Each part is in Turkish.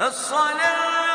الصلاة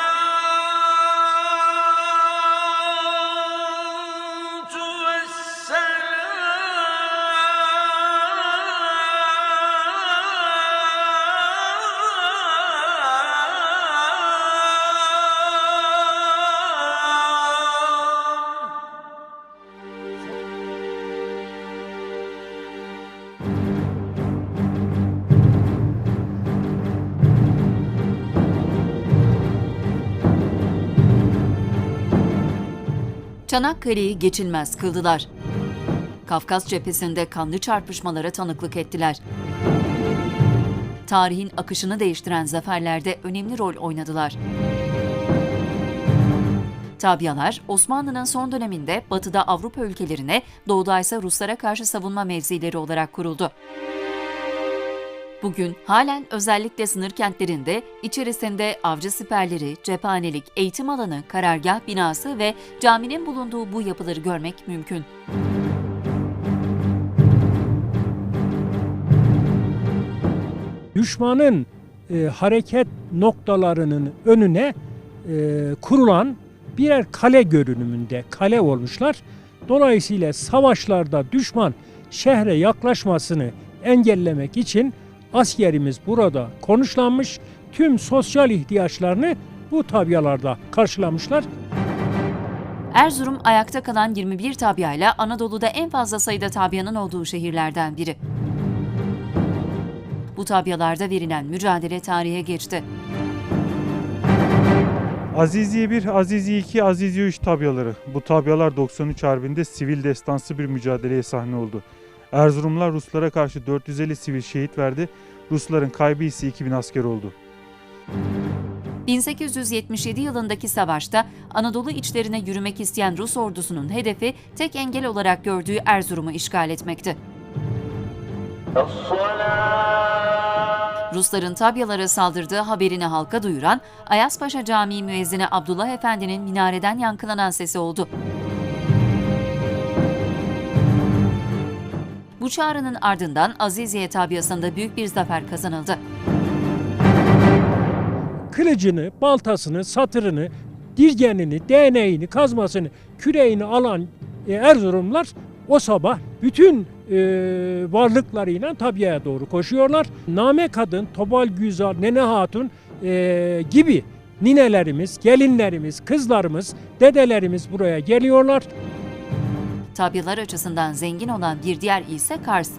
Çanakkale'yi geçilmez kıldılar. Kafkas cephesinde kanlı çarpışmalara tanıklık ettiler. Tarihin akışını değiştiren zaferlerde önemli rol oynadılar. Tabyalar, Osmanlı'nın son döneminde batıda Avrupa ülkelerine, doğuda ise Ruslara karşı savunma mevzileri olarak kuruldu. Bugün halen özellikle sınır kentlerinde içerisinde avcı siperleri, cephanelik, eğitim alanı, karargah binası ve caminin bulunduğu bu yapıları görmek mümkün. düşmanın e, hareket noktalarının önüne e, kurulan birer kale görünümünde kale olmuşlar. Dolayısıyla savaşlarda düşman şehre yaklaşmasını engellemek için askerimiz burada konuşlanmış. Tüm sosyal ihtiyaçlarını bu tabyalarda karşılamışlar. Erzurum ayakta kalan 21 tabyayla Anadolu'da en fazla sayıda tabyanın olduğu şehirlerden biri. Bu tabyalarda verilen mücadele tarihe geçti. Aziziye 1, Aziziye 2, Aziziye 3 tabyaları. Bu tabyalar 93 Harbi'nde sivil destansı bir mücadeleye sahne oldu. Erzurumlar Ruslara karşı 450 sivil şehit verdi. Rusların kaybı ise 2000 asker oldu. 1877 yılındaki savaşta Anadolu içlerine yürümek isteyen Rus ordusunun hedefi tek engel olarak gördüğü Erzurum'u işgal etmekti. Rusların tabyalara saldırdığı haberini halka duyuran Ayaspaşa Camii müezzini Abdullah Efendi'nin minareden yankılanan sesi oldu. Bu çağrının ardından Aziziye tabyasında büyük bir zafer kazanıldı. Kılıcını, baltasını, satırını, dirgenini, değneğini, kazmasını, küreğini alan e, Erzurumlar o sabah bütün e, varlıklarıyla tabyaya doğru koşuyorlar. Name Kadın, Tobal Güzar, Nene Hatun e, gibi ninelerimiz, gelinlerimiz, kızlarımız, dedelerimiz buraya geliyorlar. Tabyalar açısından zengin olan bir diğer il ise Kars.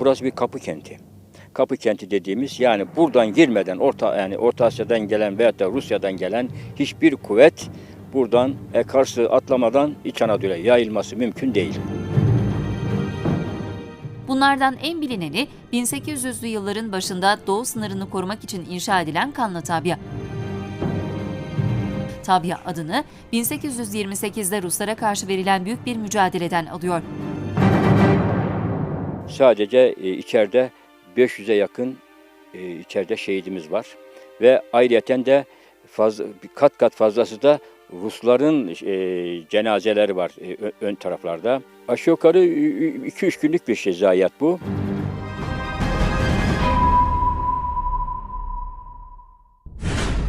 Burası bir kapı kenti. Kapı kenti dediğimiz yani buradan girmeden Orta yani Orta Asya'dan gelen veyahut da Rusya'dan gelen hiçbir kuvvet buradan e, Kars'ı atlamadan İç Anadolu'ya yayılması mümkün değil. Bunlardan en bilineni 1800'lü yılların başında doğu sınırını korumak için inşa edilen Kanlı Tabya. Tabya adını 1828'de Ruslara karşı verilen büyük bir mücadeleden alıyor. Sadece e, içeride 500'e yakın e, içeride şehidimiz var ve ayrıyeten de fazla, kat kat fazlası da Rusların e, cenazeleri var e, ön taraflarda. Aşağı yukarı 2-3 günlük bir şey zayiat bu.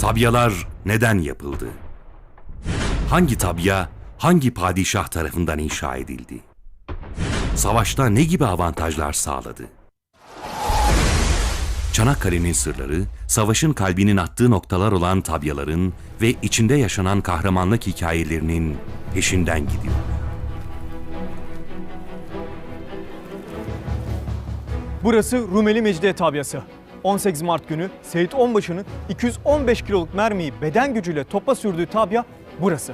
Tabyalar neden yapıldı? Hangi tabya hangi padişah tarafından inşa edildi? Savaşta ne gibi avantajlar sağladı? Çanakkale'nin sırları, savaşın kalbinin attığı noktalar olan tabyaların ve içinde yaşanan kahramanlık hikayelerinin peşinden gidiyor. Burası Rumeli Mecidiye tabyası. 18 Mart günü Seyit Onbaşı'nın 215 kiloluk mermiyi beden gücüyle topa sürdüğü tabya burası.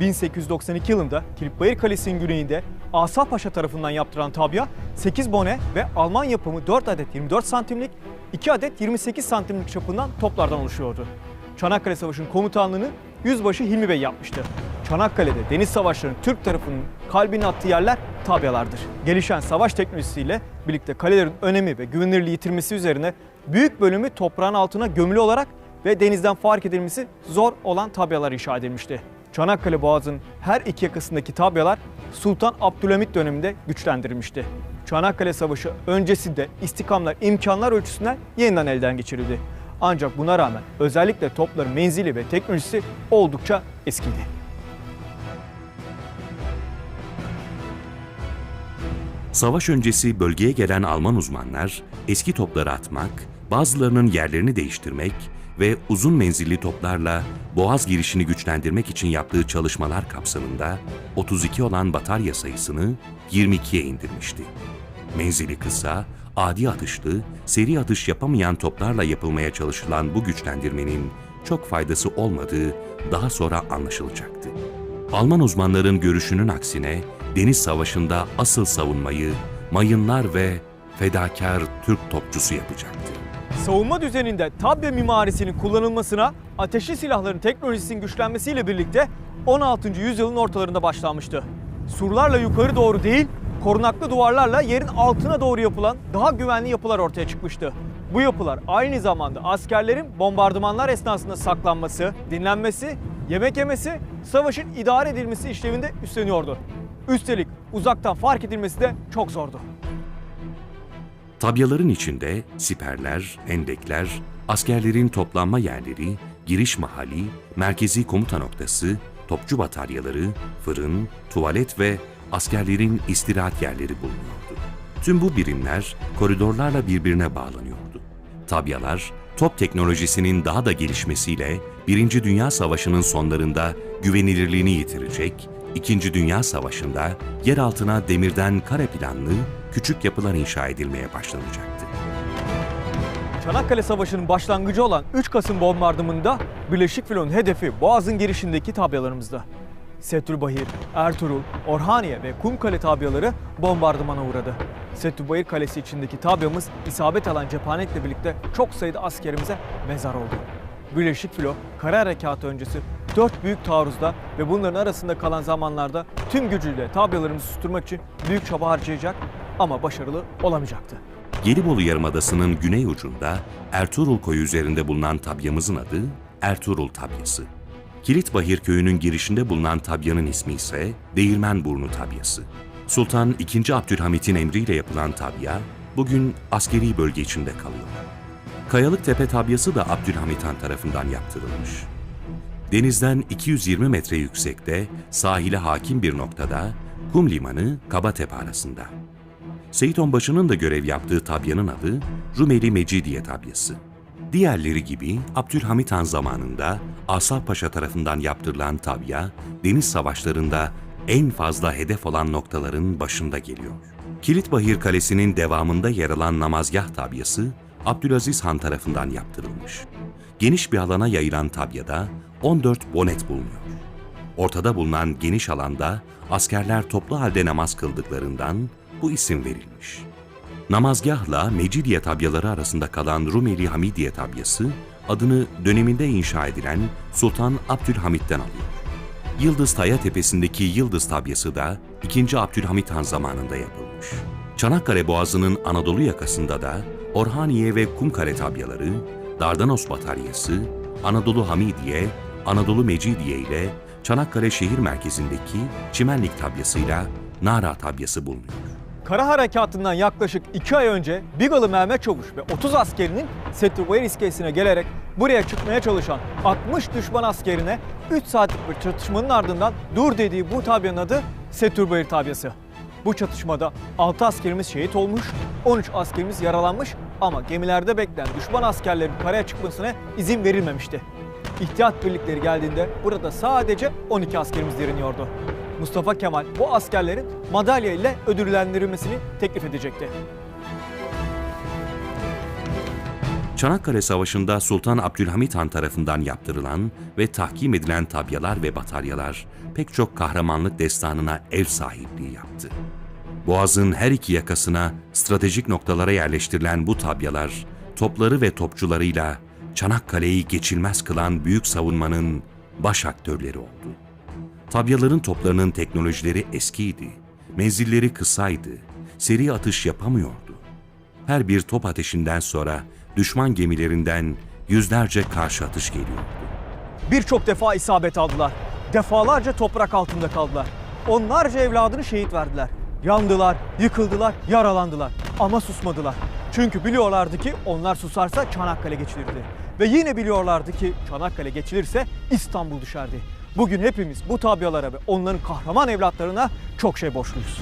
1892 yılında Kilitbayır Kalesi'nin güneyinde Asaf Paşa tarafından yaptıran tabya 8 bone ve Alman yapımı 4 adet 24 santimlik, 2 adet 28 santimlik çapından toplardan oluşuyordu. Çanakkale Savaşı'nın komutanlığını Yüzbaşı Hilmi Bey yapmıştı. Çanakkale'de deniz savaşlarının Türk tarafının kalbini attığı yerler tabyalardır. Gelişen savaş teknolojisiyle birlikte kalelerin önemi ve güvenilirliği yitirmesi üzerine büyük bölümü toprağın altına gömülü olarak ve denizden fark edilmesi zor olan tabyalar inşa edilmişti. Çanakkale Boğazı'nın her iki yakasındaki tabyalar Sultan Abdülhamit döneminde güçlendirilmişti. Çanakkale Savaşı öncesinde istikamlar imkanlar ölçüsünden yeniden elden geçirildi. Ancak buna rağmen özellikle topların menzili ve teknolojisi oldukça eskiydi. Savaş öncesi bölgeye gelen Alman uzmanlar eski topları atmak, bazılarının yerlerini değiştirmek ve uzun menzilli toplarla boğaz girişini güçlendirmek için yaptığı çalışmalar kapsamında 32 olan batarya sayısını 22'ye indirmişti. Menzili kısa, adi atışlı, seri atış yapamayan toplarla yapılmaya çalışılan bu güçlendirmenin çok faydası olmadığı daha sonra anlaşılacaktı. Alman uzmanların görüşünün aksine Deniz Savaşı'nda asıl savunmayı mayınlar ve fedakar Türk topçusu yapacaktı. Savunma düzeninde tabya mimarisinin kullanılmasına ateşli silahların teknolojisinin güçlenmesiyle birlikte 16. yüzyılın ortalarında başlanmıştı. Surlarla yukarı doğru değil, korunaklı duvarlarla yerin altına doğru yapılan daha güvenli yapılar ortaya çıkmıştı. Bu yapılar aynı zamanda askerlerin bombardımanlar esnasında saklanması, dinlenmesi, yemek yemesi, savaşın idare edilmesi işlevinde üstleniyordu. Üstelik uzaktan fark edilmesi de çok zordu. Tabyaların içinde siperler, endekler, askerlerin toplanma yerleri, giriş mahalli, merkezi komuta noktası, topçu bataryaları, fırın, tuvalet ve askerlerin istirahat yerleri bulunuyordu. Tüm bu birimler koridorlarla birbirine bağlanıyordu. Tabyalar, top teknolojisinin daha da gelişmesiyle Birinci Dünya Savaşı'nın sonlarında güvenilirliğini yitirecek, İkinci Dünya Savaşı'nda yer altına demirden kare planlı küçük yapılar inşa edilmeye başlanacaktı. Çanakkale Savaşı'nın başlangıcı olan 3 Kasım bombardımanında Birleşik Filo'nun hedefi Boğaz'ın girişindeki tabyalarımızdı. Setülbahir, Ertuğrul, Orhaniye ve Kumkale tabyaları bombardımana uğradı. Setülbahir Kalesi içindeki tabyamız isabet alan cephanetle birlikte çok sayıda askerimize mezar oldu. Birleşik Filo kara harekatı öncesi 4 büyük taarruzda ve bunların arasında kalan zamanlarda tüm gücüyle tabyalarımızı susturmak için büyük çaba harcayacak ama başarılı olamayacaktı. Gelibolu Yarımadası'nın güney ucunda Ertuğrul Koyu üzerinde bulunan tabyamızın adı Ertuğrul Tabyası. Kilitbahir Köyü'nün girişinde bulunan tabyanın ismi ise Değirmenburnu Tabyası. Sultan II. Abdülhamit'in emriyle yapılan tabya bugün askeri bölge içinde kalıyor. Kayalık Tepe tabyası da Abdülhamit Han tarafından yaptırılmış. Denizden 220 metre yüksekte, sahile hakim bir noktada, kum limanı Kabatepe arasında. Seyit Onbaşı'nın da görev yaptığı tabyanın adı Rumeli Mecidiye tabyası. Diğerleri gibi Abdülhamit Han zamanında Asaf Paşa tarafından yaptırılan tabya, deniz savaşlarında en fazla hedef olan noktaların başında geliyor. Kilitbahir Kalesi'nin devamında yer alan namazgah tabyası, Abdülaziz Han tarafından yaptırılmış. Geniş bir alana yayılan tabyada 14 bonet bulunuyor. Ortada bulunan geniş alanda askerler toplu halde namaz kıldıklarından bu isim verilmiş. Namazgahla Mecidiye tabyaları arasında kalan Rumeli Hamidiye tabyası adını döneminde inşa edilen Sultan Abdülhamit'ten alıyor. Yıldız Taya Tepesi'ndeki Yıldız tabyası da 2. Abdülhamit Han zamanında yapılmış. Çanakkale Boğazı'nın Anadolu yakasında da Orhaniye ve Kumkale tabyaları, Dardanos Bataryası, Anadolu Hamidiye, Anadolu Mecidiye ile Çanakkale şehir merkezindeki Çimenlik tabyasıyla Nara tabyası bulunuyor. Kara harekatından yaklaşık 2 ay önce Bigalı Mehmet Çavuş ve 30 askerinin Setübayır iskelesine gelerek buraya çıkmaya çalışan 60 düşman askerine 3 saatlik bir çatışmanın ardından dur dediği bu tabyanın adı Setübayır tabyası. Bu çatışmada 6 askerimiz şehit olmuş, 13 askerimiz yaralanmış ama gemilerde bekleyen düşman askerlerin karaya çıkmasına izin verilmemişti. İhtiyat birlikleri geldiğinde burada sadece 12 askerimiz direniyordu. Mustafa Kemal bu askerlerin madalya ile ödüllendirilmesini teklif edecekti. Çanakkale Savaşı'nda Sultan Abdülhamit Han tarafından yaptırılan ve tahkim edilen tabyalar ve bataryalar pek çok kahramanlık destanına ev sahipliği yaptı. Boğaz'ın her iki yakasına stratejik noktalara yerleştirilen bu tabyalar, topları ve topçularıyla Çanakkale'yi geçilmez kılan büyük savunmanın baş aktörleri oldu. Tabyaların toplarının teknolojileri eskiydi, menzilleri kısaydı, seri atış yapamıyordu. Her bir top ateşinden sonra düşman gemilerinden yüzlerce karşı atış geliyordu. Birçok defa isabet aldılar. Defalarca toprak altında kaldılar. Onlarca evladını şehit verdiler. Yandılar, yıkıldılar, yaralandılar. Ama susmadılar. Çünkü biliyorlardı ki onlar susarsa Çanakkale geçilirdi. Ve yine biliyorlardı ki Çanakkale geçilirse İstanbul düşerdi. Bugün hepimiz bu tabyalara ve onların kahraman evlatlarına çok şey borçluyuz.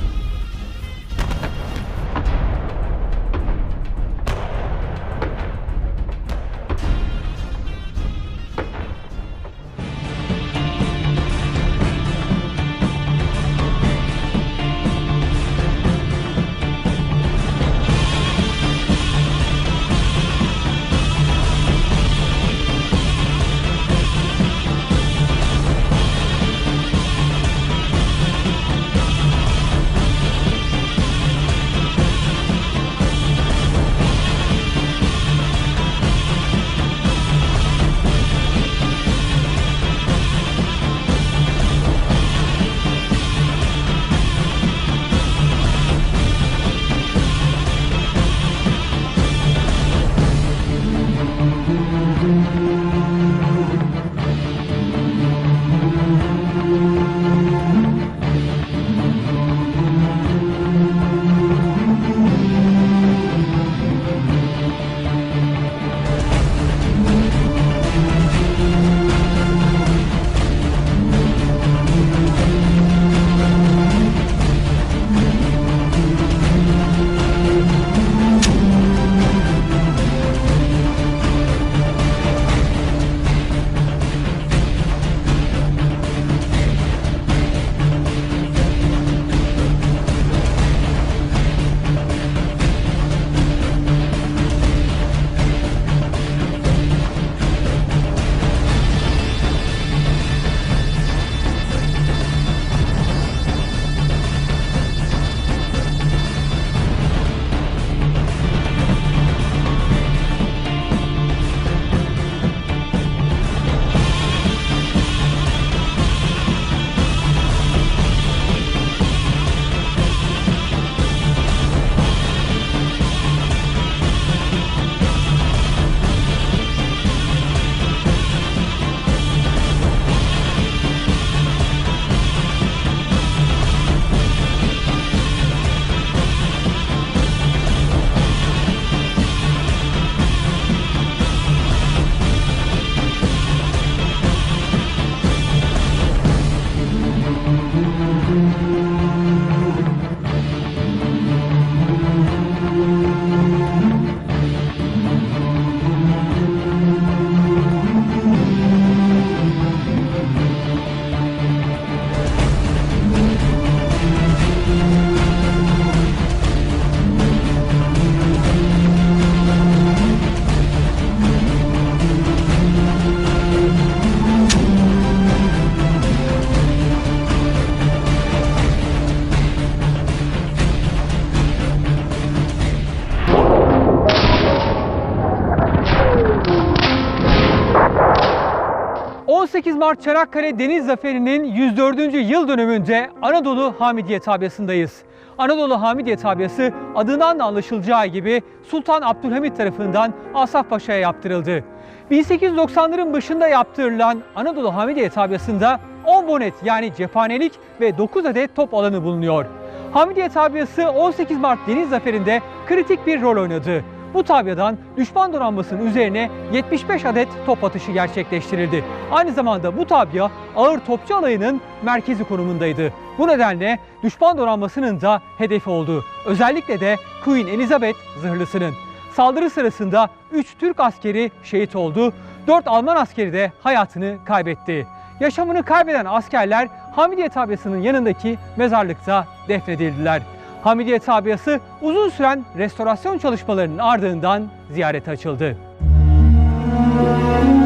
...18 Mart Çanakkale Deniz Zaferi'nin 104. yıl dönümünde Anadolu Hamidiye Tabyası'ndayız. Anadolu Hamidiye Tabyası adından da anlaşılacağı gibi Sultan Abdülhamit tarafından Asaf Paşa'ya yaptırıldı. 1890'ların başında yaptırılan Anadolu Hamidiye Tabyası'nda 10 bonet yani cephanelik ve 9 adet top alanı bulunuyor. Hamidiye Tabyası 18 Mart Deniz Zaferi'nde kritik bir rol oynadı. Bu tabyadan düşman donanmasının üzerine 75 adet top atışı gerçekleştirildi. Aynı zamanda bu tabya ağır topçu alayının merkezi konumundaydı. Bu nedenle düşman donanmasının da hedefi oldu. Özellikle de Queen Elizabeth zırhlısının. Saldırı sırasında 3 Türk askeri şehit oldu, 4 Alman askeri de hayatını kaybetti. Yaşamını kaybeden askerler Hamidiye Tabyası'nın yanındaki mezarlıkta defnedildiler. Hamidiye Tabyası uzun süren restorasyon çalışmalarının ardından ziyarete açıldı. Hı.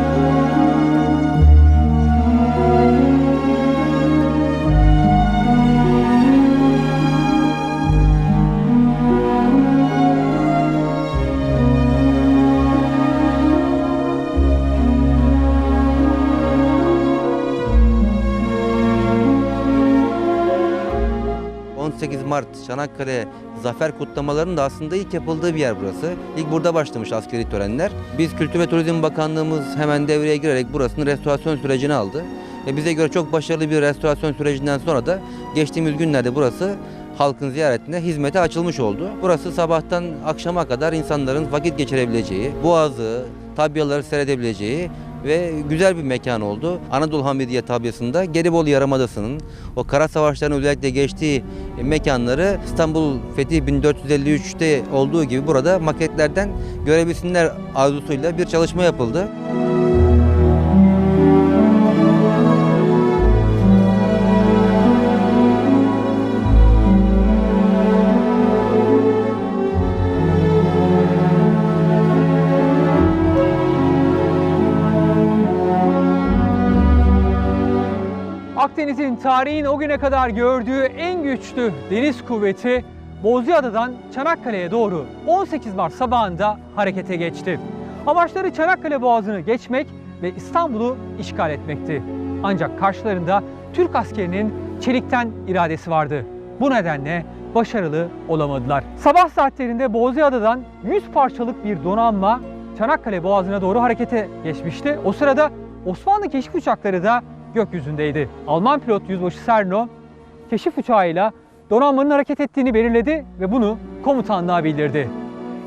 Mart Çanakkale zafer kutlamalarının da aslında ilk yapıldığı bir yer burası. İlk burada başlamış askeri törenler. Biz Kültür ve Turizm Bakanlığımız hemen devreye girerek burasının restorasyon sürecini aldı. Ve bize göre çok başarılı bir restorasyon sürecinden sonra da geçtiğimiz günlerde burası halkın ziyaretine hizmete açılmış oldu. Burası sabahtan akşama kadar insanların vakit geçirebileceği, boğazı, tabyaları seyredebileceği ve güzel bir mekan oldu. Anadolu Hamidiye tabyasında Gelibolu Yarımadası'nın o kara savaşlarının özellikle geçtiği mekanları İstanbul Fethi 1453'te olduğu gibi burada maketlerden görebilsinler arzusuyla bir çalışma yapıldı. Tarihin o güne kadar gördüğü en güçlü deniz kuvveti Bozcaada'dan Çanakkale'ye doğru 18 Mart sabahında harekete geçti. Amaçları Çanakkale Boğazı'nı geçmek ve İstanbul'u işgal etmekti. Ancak karşılarında Türk askerinin çelikten iradesi vardı. Bu nedenle başarılı olamadılar. Sabah saatlerinde Bozcaada'dan 100 parçalık bir donanma Çanakkale Boğazı'na doğru harekete geçmişti. O sırada Osmanlı keşif uçakları da gökyüzündeydi. Alman pilot yüzbaşı Serno keşif uçağıyla donanmanın hareket ettiğini belirledi ve bunu komutanlığa bildirdi.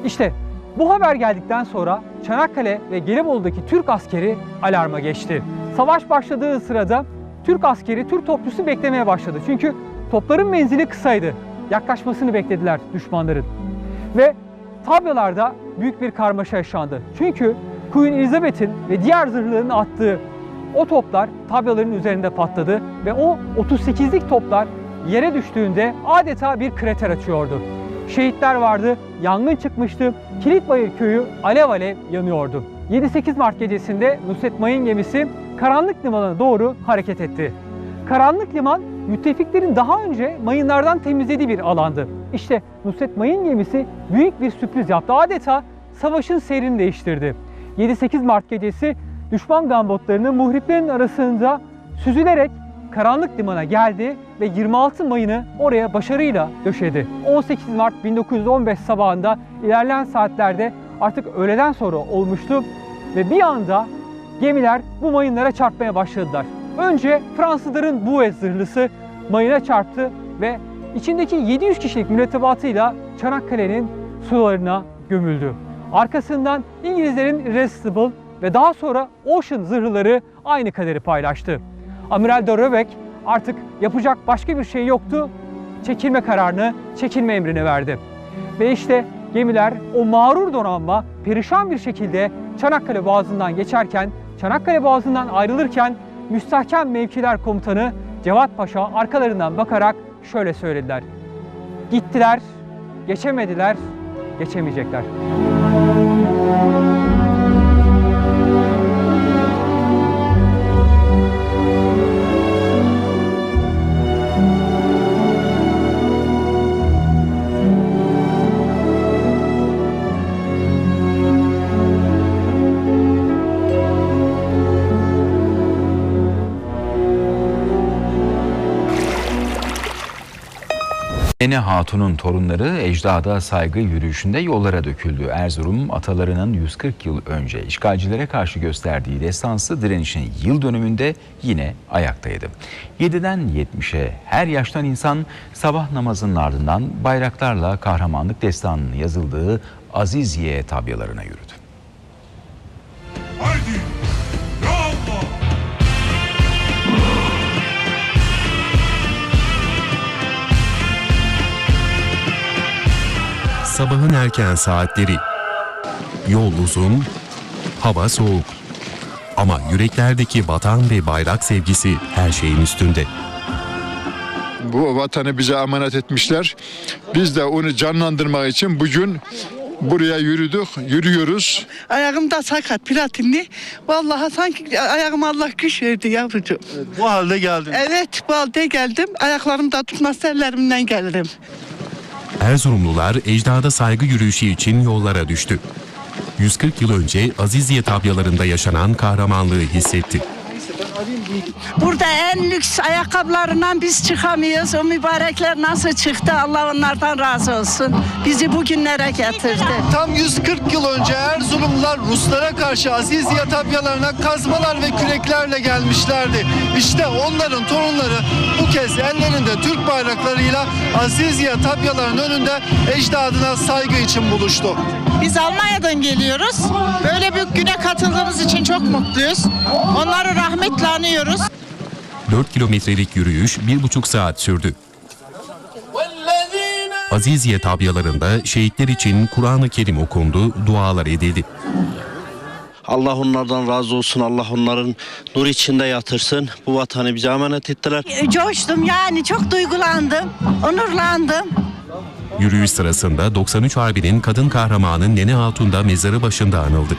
İşte bu haber geldikten sonra Çanakkale ve Gelibolu'daki Türk askeri alarma geçti. Savaş başladığı sırada Türk askeri Türk topçusu beklemeye başladı. Çünkü topların menzili kısaydı. Yaklaşmasını beklediler düşmanların. Ve tabyalarda büyük bir karmaşa yaşandı. Çünkü Queen Elizabeth'in ve diğer zırhların attığı o toplar tabyaların üzerinde patladı ve o 38'lik toplar yere düştüğünde adeta bir krater açıyordu. Şehitler vardı, yangın çıkmıştı, Kilitbayır köyü alev alev yanıyordu. 7-8 Mart gecesinde Nusret Mayın gemisi Karanlık Limanı'na doğru hareket etti. Karanlık Liman müttefiklerin daha önce mayınlardan temizlediği bir alandı. İşte Nusret Mayın gemisi büyük bir sürpriz yaptı. Adeta savaşın seyrini değiştirdi. 7-8 Mart gecesi düşman gambotlarının muhriplerin arasında süzülerek Karanlık Liman'a geldi ve 26 Mayın'ı oraya başarıyla döşedi. 18 Mart 1915 sabahında ilerleyen saatlerde artık öğleden sonra olmuştu ve bir anda gemiler bu mayınlara çarpmaya başladılar. Önce Fransızların bu zırhlısı mayına çarptı ve içindeki 700 kişilik mürettebatıyla Çanakkale'nin sularına gömüldü. Arkasından İngilizlerin Irresistible ve daha sonra Ocean zırhları aynı kaderi paylaştı. Amiral de Röbeck artık yapacak başka bir şey yoktu. Çekilme kararını, çekilme emrini verdi. Ve işte gemiler o mağrur donanma perişan bir şekilde Çanakkale Boğazı'ndan geçerken, Çanakkale Boğazı'ndan ayrılırken Müstahkem Mevkiler Komutanı Cevat Paşa arkalarından bakarak şöyle söylediler. Gittiler, geçemediler, geçemeyecekler. Ene Hatun'un torunları ecdada saygı yürüyüşünde yollara döküldü. Erzurum atalarının 140 yıl önce işgalcilere karşı gösterdiği destansı direnişin yıl dönümünde yine ayaktaydı. 7'den 70'e her yaştan insan sabah namazının ardından bayraklarla kahramanlık destanının yazıldığı Aziziye tabyalarına yürüdü. Haydi! Sabahın erken saatleri. Yol uzun, hava soğuk. Ama yüreklerdeki vatan ve bayrak sevgisi her şeyin üstünde. Bu vatanı bize emanet etmişler. Biz de onu canlandırmak için bugün buraya yürüdük, yürüyoruz. Ayağım da sakat platinli. Vallahi sanki ayağıma Allah güç verdi yavrucuğum. Bu halde geldim. Evet bu halde geldim. Ayaklarım da tutmaz ellerimden gelirim. Erzurumlular ecdada saygı yürüyüşü için yollara düştü. 140 yıl önce Aziziye tabyalarında yaşanan kahramanlığı hissetti. Burada en lüks ayakkabılarından biz çıkamıyoruz. O mübarekler nasıl çıktı Allah onlardan razı olsun. Bizi bugünlere getirdi. Tam 140 yıl önce Erzurumlular Ruslara karşı Aziziye tabyalarına kazmalar ve küreklerle gelmişlerdi. İşte onların torunları bu kez ellerinde Türk bayraklarıyla Aziziye tabyalarının önünde ecdadına saygı için buluştu. Biz Almanya'dan geliyoruz. Böyle bir güne katıldığımız için çok mutluyuz. Onları rahmetle anıyoruz. 4 kilometrelik yürüyüş 1,5 saat sürdü. Aziziye tabyalarında şehitler için Kur'an-ı Kerim okundu, dualar edildi. Allah onlardan razı olsun. Allah onların nur içinde yatırsın. Bu vatanı bize emanet ettiler. Coştum yani çok duygulandım, onurlandım. Yürüyüş sırasında 93 Harbi'nin kadın kahramanı Nene Hatun da mezarı başında anıldı.